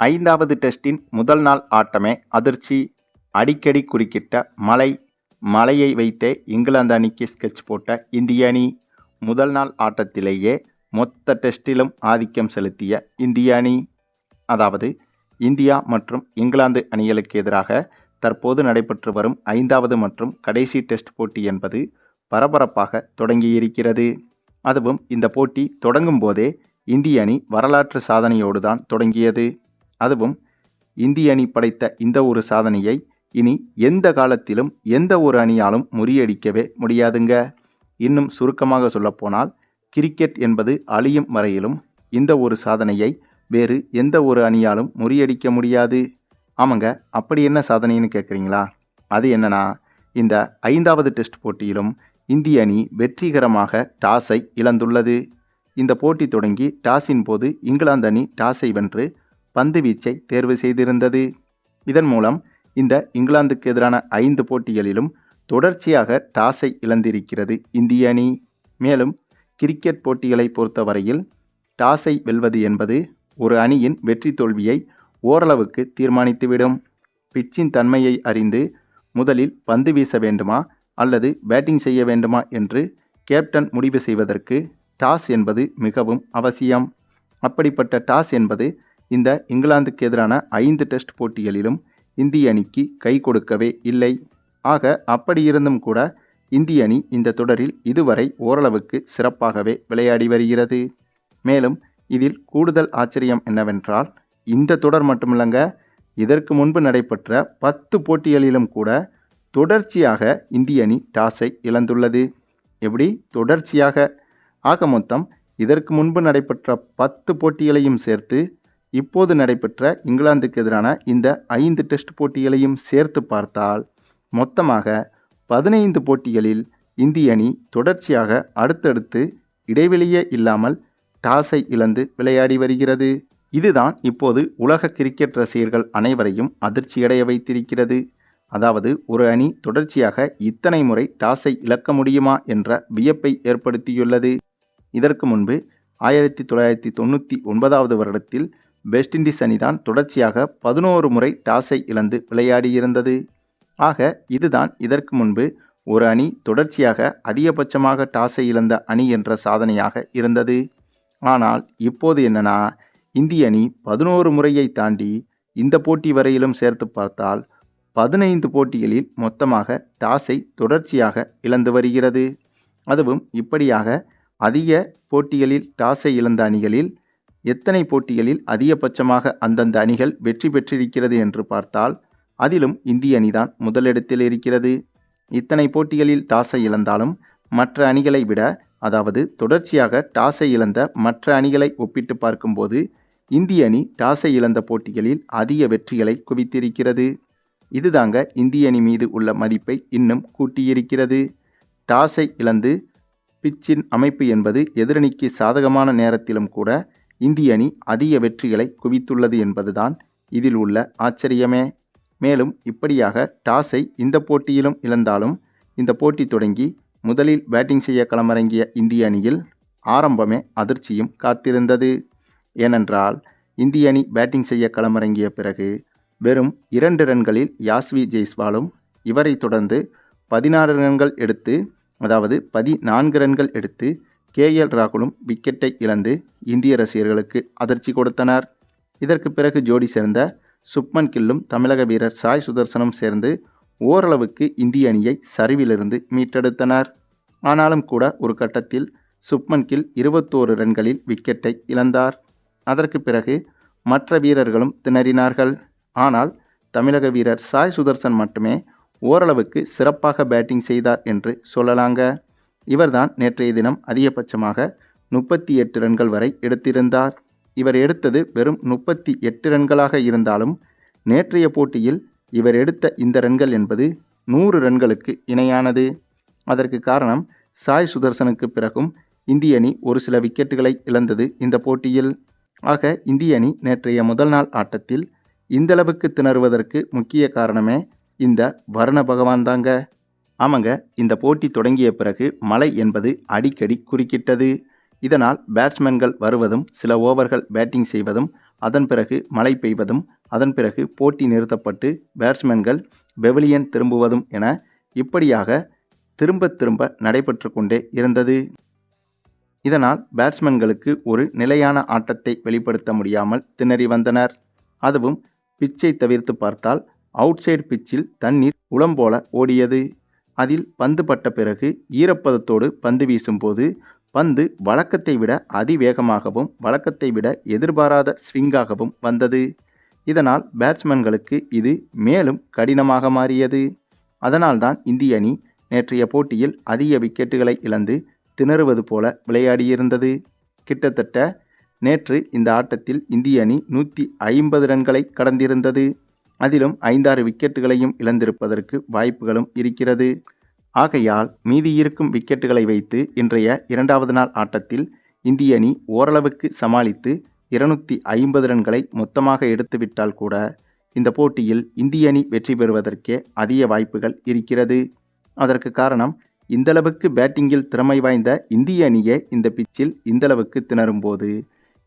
ஐந்தாவது டெஸ்டின் முதல் நாள் ஆட்டமே அதிர்ச்சி அடிக்கடி குறுக்கிட்ட மலை மலையை வைத்தே இங்கிலாந்து அணிக்கு ஸ்கெட்ச் போட்ட இந்திய அணி. முதல் நாள் ஆட்டத்திலேயே மொத்த டெஸ்டிலும் ஆதிக்கம் செலுத்திய இந்திய அணி. அதாவது இந்தியா மற்றும் இங்கிலாந்து அணிகளுக்கு எதிராக தற்போது நடைபெற்று வரும் ஐந்தாவது மற்றும் கடைசி டெஸ்ட் போட்டி என்பது பரபரப்பாக தொடங்கியிருக்கிறது. அதுவும் இந்த போட்டி தொடங்கும் போதே இந்திய அணி வரலாற்று சாதனையோடு தான் தொடங்கியது. அதுவும் இந்திய அணி படைத்த இந்த ஒரு சாதனையை இனி எந்த காலத்திலும் எந்த ஒரு அணியாலும் முறியடிக்கவே முடியாதுங்க. இன்னும் சுருக்கமாக சொல்லப்போனால் கிரிக்கெட் என்பது அழியும் வரையிலும் இந்த ஒரு சாதனையை வேறு எந்த ஒரு அணியாலும் முறியடிக்க முடியாது. ஆமாங்க அப்படி என்ன சாதனைன்னு கேட்குறீங்களா? அது என்னன்னா இந்த ஐந்தாவது டெஸ்ட் போட்டியிலும் இந்திய அணி வெற்றிகரமாக டாஸை இழந்துள்ளது. இந்த போட்டி தொடங்கி டாஸின் போது இங்கிலாந்து அணி டாஸை வென்று பந்து வீச்சை தேர்வு செய்திருந்தது. இதன் மூலம் இந்த இங்கிலாந்துக்கு எதிரான ஐந்து போட்டிகளிலும் தொடர்ச்சியாக டாஸை இழந்திருக்கிறது இந்திய அணி. மேலும் கிரிக்கெட் போட்டிகளை பொறுத்தவரையில் டாஸை வெல்வது என்பது ஒரு அணியின் வெற்றி தோல்வியை ஓரளவுக்கு தீர்மானித்துவிடும். பிச்சின் தன்மையை அறிந்து முதலில் பந்து வீச வேண்டுமா அல்லது பேட்டிங் செய்ய வேண்டுமா என்று கேப்டன் முடிவு செய்வதற்கு டாஸ் என்பது மிகவும் அவசியம். அப்படிப்பட்ட டாஸ் என்பது இந்த இங்கிலாந்துக்கு எதிரான ஐந்து டெஸ்ட் போட்டிகளிலும் இந்திய அணிக்கு கை கொடுக்கவே இல்லை. ஆக அப்படியிருந்தும் கூட இந்திய அணி இந்த தொடரில் இதுவரை ஓரளவுக்கு சிறப்பாகவே விளையாடி வருகிறது. மேலும் இதில் கூடுதல் ஆச்சரியம் என்னவென்றால் இந்த தொடர் மட்டுமில்லங்க இதற்கு முன்பு நடைபெற்ற பத்து போட்டிகளிலும் கூட தொடர்ச்சியாக இந்திய அணி டாஸை இழந்துள்ளது. எப்படி? தொடர்ச்சியாக. ஆக மொத்தம் இதற்கு முன்பு நடைபெற்ற பத்து போட்டிகளையும் சேர்த்து இப்போது நடைபெற்ற இங்கிலாந்துக்கு எதிரான இந்த ஐந்து டெஸ்ட் போட்டிகளையும் சேர்த்து பார்த்தால் மொத்தமாக பதினைந்து போட்டிகளில் இந்திய அணி தொடர்ச்சியாக அடுத்தடுத்து இடைவெளியே இல்லாமல் டாஸை இழந்து விளையாடி வருகிறது. இதுதான் இப்போது உலக கிரிக்கெட் ரசிகர்கள் அனைவரையும் அதிர்ச்சியடைய வைத்திருக்கிறது. அதாவது ஒரு அணி தொடர்ச்சியாக இத்தனை முறை டாஸை இழக்க முடியுமா என்ற வியப்பை ஏற்படுத்தியுள்ளது. இதற்கு முன்பு ஆயிரத்தி தொள்ளாயிரத்தி தொண்ணூற்றி ஒன்பதாவது வருடத்தில் வெஸ்ட் இண்டீஸ் அணிதான் தொடர்ச்சியாக பதினோரு முறை டாஸை இழந்து விளையாடியிருந்தது. ஆக இதுதான் இதற்கு முன்பு ஒரு அணி தொடர்ச்சியாக அதிகபட்சமாக டாஸை இழந்த அணி என்ற சாதனையாக இருந்தது. ஆனால் இப்போது என்னன்னா இந்திய அணி பதினோரு முறையை தாண்டி இந்த போட்டி வரையிலும் சேர்த்து பார்த்தால் பதினைந்து போட்டிகளில் மொத்தமாக டாஸை தொடர்ச்சியாக இழந்து வருகிறது. அதுவும் இப்படியாக அதிக போட்டிகளில் டாஸை இழந்த அணிகளில் எத்தனை போட்டிகளில் அதிகபட்சமாக அந்தந்த அணிகள் வெற்றி பெற்றிருக்கிறது என்று பார்த்தால் அதிலும் இந்திய அணிதான் முதலிடத்தில் இருக்கிறது. இத்தனை போட்டிகளில் டாஸை இழந்தாலும் மற்ற அணிகளை விட அதாவது தொடர்ச்சியாக டாஸை இழந்த மற்ற அணிகளை ஒப்பிட்டு பார்க்கும்போது இந்திய அணி டாஸை இழந்த போட்டிகளில் அதிக வெற்றிகளை குவித்திருக்கிறது. இதுதாங்க இந்திய அணி மீது உள்ள மதிப்பை இன்னும் கூட்டியிருக்கிறது. டாஸை இழந்து பிச்சின் அமைப்பு என்பது எதிரணிக்கு சாதகமான நேரத்திலும் கூட இந்திய அணி அதிக வெற்றிகளை குவித்துள்ளது என்பதுதான் இதில் உள்ள ஆச்சரியமே. மேலும் இப்படியாக டாஸை இந்த போட்டியிலும் இழந்தாலும் இந்த போட்டி தொடங்கி முதலில் பேட்டிங் செய்ய களமிறங்கிய இந்திய அணியில் ஆரம்பமே அதிர்ச்சியும் காத்திருந்தது. ஏனென்றால் இந்திய அணி பேட்டிங் செய்ய களமிறங்கிய பிறகு வெறும் இரண்டு ரன்களில் யாஸ்வி ஜெய்ஸ்வாலும் இவரை தொடர்ந்து பதினாறு ரன்கள் எடுத்து அதாவது பதினான்கு ரன்கள் எடுத்து கே. எல். ராகுலும் விக்கெட்டை இழந்து இந்திய ரசிகர்களுக்கு அதிர்ச்சி கொடுத்தனர். இதற்கு பிறகு ஜோடி சேர்ந்த சுப்மன் கில்லும் தமிழக வீரர் சாய் சுதர்சனும் சேர்ந்து ஓரளவுக்கு இந்திய அணியை சரிவிலிருந்து மீட்டெடுத்தனர். ஆனாலும் கூட ஒரு கட்டத்தில் சுப்மன் கில் இருபத்தோரு ரன்களில் விக்கெட்டை இழந்தார். அதற்கு பிறகு மற்ற வீரர்களும் திணறினார்கள். ஆனால் தமிழக வீரர் சாய் சுதர்சன் மட்டுமே ஓரளவுக்கு சிறப்பாக பேட்டிங் செய்தார் என்று சொல்லலாங்க. இவர்தான் நேற்றைய தினம் அதிகபட்சமாக முப்பத்தி எட்டு ரன்கள் வரை எடுத்திருந்தார். இவர் எடுத்தது வெறும் முப்பத்தி எட்டு ரன்களாக இருந்தாலும் நேற்றைய போட்டியில் இவர் எடுத்த இந்த ரன்கள் என்பது நூறு ரன்களுக்கு இணையானது. அதற்கு காரணம் சாய் சுதர்சனுக்கு பிறகும் இந்திய அணி ஒரு சில விக்கெட்டுகளை இழந்தது இந்த போட்டியில். ஆக இந்திய அணி நேற்றைய முதல் நாள் ஆட்டத்தில் இந்தளவுக்கு திணறுவதற்கு முக்கிய காரணமே இந்த வர்ண பகவான் தாங்க ஆமாங்க இந்த போட்டி தொடங்கிய பிறகு மழை என்பது அடிக்கடி குறுக்கிட்டது. இதனால் பேட்ஸ்மேன்கள் வருவதும் சில ஓவர்கள் பேட்டிங் செய்வதும் அதன் பிறகு மழை பெய்வதும் அதன் பிறகு போட்டி நிறுத்தப்பட்டு பேட்ஸ்மேன்கள் பெவிலியன் திரும்புவதும் என இப்படியாக திரும்ப திரும்ப நடைபெற்று கொண்டே இருந்தது. இதனால் பேட்ஸ்மேன்களுக்கு ஒரு நிலையான ஆட்டத்தை வெளிப்படுத்த முடியாமல் திணறி வந்தனர். அதுவும் பிச்சை தவிர்த்து பார்த்தால் அவுட் சைடு பிச்சில் தண்ணீர் உளம்போல ஓடியது. அதில் பந்து பட்ட பிறகு ஈரப்பதத்தோடு பந்து வீசும்போது பந்து வழக்கத்தை விட அதிவேகமாகவும் வழக்கத்தை விட எதிர்பாராத ஸ்விங்காகவும் வந்தது. இதனால் பேட்ஸ்மேன்களுக்கு இது மேலும் கடினமாக மாறியது. அதனால்தான் இந்திய அணி நேற்றைய போட்டியில் அதிக விக்கெட்டுகளை இழந்து திணறுவது போல விளையாடியிருந்தது. கிட்டத்தட்ட நேற்று இந்த ஆட்டத்தில் இந்திய அணி நூற்றி ஐம்பது ரன்களை கடந்திருந்தது. அதிலும் ஐந்தாறு விக்கெட்டுகளையும் இழந்திருப்பதற்கு வாய்ப்புகளும் இருக்கிறது. ஆகையால் மீதி இருக்கும் விக்கெட்டுகளை வைத்து இன்றைய இரண்டாவது நாள் ஆட்டத்தில் இந்திய அணி ஓரளவுக்கு சமாளித்து இருநூற்றி ஐம்பது ரன்களை மொத்தமாக எடுத்துவிட்டால் கூட இந்த போட்டியில் இந்திய அணி வெற்றி பெறுவதற்கே அதிக வாய்ப்புகள் இருக்கிறது. அதற்கு காரணம் இந்தளவுக்கு பேட்டிங்கில் திறமை வாய்ந்த இந்திய அணியே இந்த பிச்சில் இந்தளவுக்கு திணறும்போது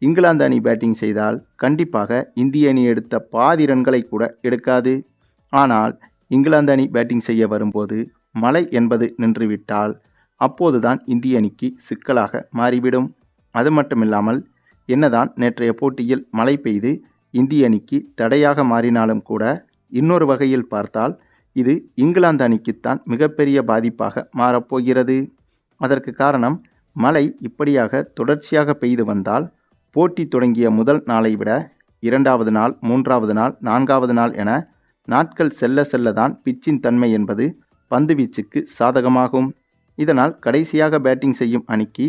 இங்கிலாந்து அணி பேட்டிங் செய்தால் கண்டிப்பாக இந்திய அணி எடுத்த பாதி ரன்களை கூட எடுக்காது. ஆனால் இங்கிலாந்து அணி பேட்டிங் செய்ய வரும்போது மழை என்பது நின்றுவிட்டால் அப்போதுதான் இந்திய அணிக்கு சிக்கலாக மாறிவிடும். அது மட்டுமில்லாமல் என்னதான் நேற்றைய போட்டியில் மழை பெய்து இந்திய அணிக்கு தடையாக மாறினாலும் கூட இன்னொரு வகையில் பார்த்தால் இது இங்கிலாந்து அணிக்குத்தான் மிகப்பெரிய பாதிப்பாக மாறப்போகிறது. அதற்கு காரணம் மழை இப்படியாக தொடர்ச்சியாக பெய்து வந்தால் போட்டி தொடங்கிய முதல் நாளை விட இரண்டாவது நாள் மூன்றாவது நாள் நான்காவது நாள் என நாட்கள் செல்ல செல்லதான் பிச்சின் தன்மை என்பது பந்து வீச்சுக்கு சாதகமாகும். இதனால் கடைசியாக பேட்டிங் செய்யும் அணிக்கு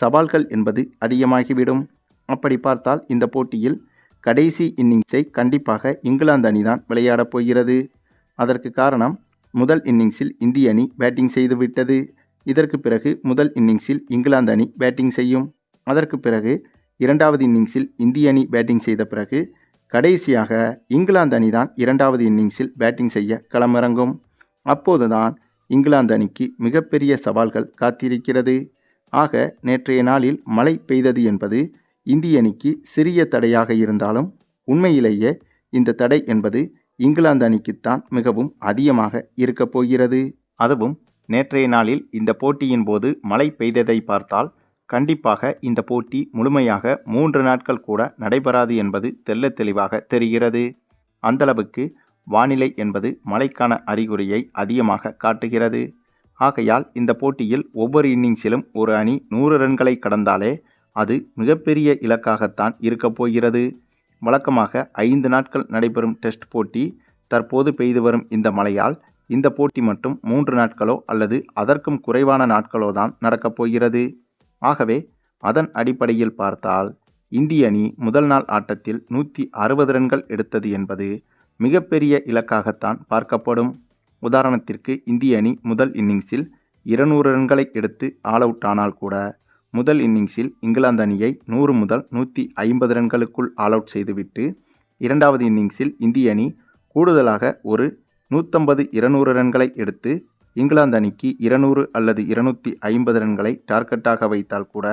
சவால்கள் என்பது அதிகமாகிவிடும். அப்படி பார்த்தால் இந்த போட்டியில் கடைசி இன்னிங்ஸை கண்டிப்பாக இங்கிலாந்து அணிதான் விளையாடப் போகிறது. அதற்கு காரணம் முதல் இன்னிங்ஸில் இந்திய அணி பேட்டிங் செய்துவிட்டது இதற்கு பிறகு முதல் இன்னிங்ஸில் இங்கிலாந்து அணி பேட்டிங் செய்யும். அதற்கு பிறகு இரண்டாவது இன்னிங்ஸில் இந்திய அணி பேட்டிங் செய்த பிறகு கடைசியாக இங்கிலாந்து அணிதான் இரண்டாவது இன்னிங்ஸில் பேட்டிங் செய்ய களமிறங்கும். அப்போதுதான் இங்கிலாந்து அணிக்கு மிகப்பெரிய சவால்கள் காத்திருக்கிறது. ஆக நேற்றைய நாளில் மழை பெய்தது என்பது இந்திய அணிக்கு சிறிய தடையாக இருந்தாலும் உண்மையிலேயே இந்த தடை என்பது இங்கிலாந்து அணிக்குத்தான் மிகவும் அதிகமாக இருக்கப் போகிறது. அதுவும் நேற்றைய நாளில் இந்த போட்டியின் போது மழை பெய்ததை பார்த்தால் கண்டிப்பாக இந்த போட்டி முழுமையாக மூன்று நாட்கள் கூட நடைபெறாது என்பது தெள்ளத் தெளிவாக தெரிகிறது. அந்தளவுக்கு வானிலை என்பது மழைக்கான அறிகுறியை அதிகமாக காட்டுகிறது. ஆகையால் இந்த போட்டியில் ஒவ்வொரு இன்னிங்ஸிலும் ஒரு அணி நூறு ரன்களை கடந்தாலே அது மிகப்பெரிய இலக்காகத்தான் இருக்கப் போகிறது. வழக்கமாக ஐந்து நாட்கள் நடைபெறும் டெஸ்ட் போட்டி தற்போது பெய்து வரும் இந்த மழையால் இந்த போட்டி மட்டும் மூன்று நாட்களோ அல்லது அதற்கும் குறைவான நாட்களோ தான் நடக்கப் போகிறது. ஆகவே அதன் அடிப்படையில் பார்த்தால் இந்திய அணி முதல் நாள் ஆட்டத்தில் நூற்றி அறுபது ரன்கள் எடுத்தது என்பது மிகப்பெரிய இலக்காகத்தான் பார்க்கப்படும். உதாரணத்திற்கு இந்திய அணி முதல் இன்னிங்ஸில் இருநூறு ரன்களை எடுத்து ஆல் அவுட் ஆனால் கூட முதல் இன்னிங்ஸில் இங்கிலாந்து அணியை நூறு முதல் நூற்றி ஐம்பது ரன்களுக்குள் ஆல் அவுட் செய்துவிட்டு இரண்டாவது இன்னிங்ஸில் இந்திய அணி கூடுதலாக ஒரு நூற்றம்பது இருநூறு ரன்களை எடுத்து இங்கிலாந்து அணிக்கு இருநூறு அல்லது இருநூற்றி ஐம்பது ரன்களை டார்கெட்டாக வைத்தால் கூட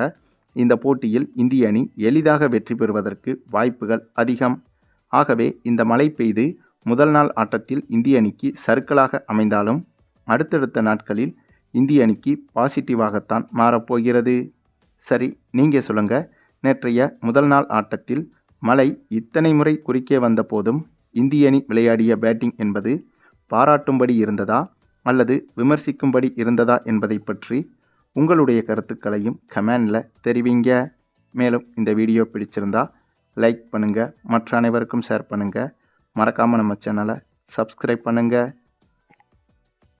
இந்த போட்டியில் இந்திய அணி எளிதாக வெற்றி பெறுவதற்கு வாய்ப்புகள் அதிகம். ஆகவே இந்த மழை பெய்து முதல் நாள் ஆட்டத்தில் இந்திய அணிக்கு சருக்களாக அமைந்தாலும் அடுத்தடுத்த நாட்களில் இந்திய அணிக்கு பாசிட்டிவாகத்தான் மாறப்போகிறது. சரி நீங்கள் சொல்லுங்கள் நேற்றைய முதல் நாள் ஆட்டத்தில் மழை இத்தனை முறை குறுக்கே வந்த போதும் இந்திய அணி விளையாடிய பேட்டிங் என்பது பாராட்டும்படி இருந்ததா? அல்லது விமர்சிக்கும்படி இருந்ததா என்பதை பற்றி உங்களுடைய கருத்துக்களையும் கமெண்டில் தெரிவிங்க. மேலும் இந்த வீடியோ பிடிச்சிருந்தா லைக் பண்ணுங்கள் மற்ற அனைவருக்கும் ஷேர் பண்ணுங்கள் மறக்காமல் நம்ம சேனலை சப்ஸ்கிரைப் பண்ணுங்கள்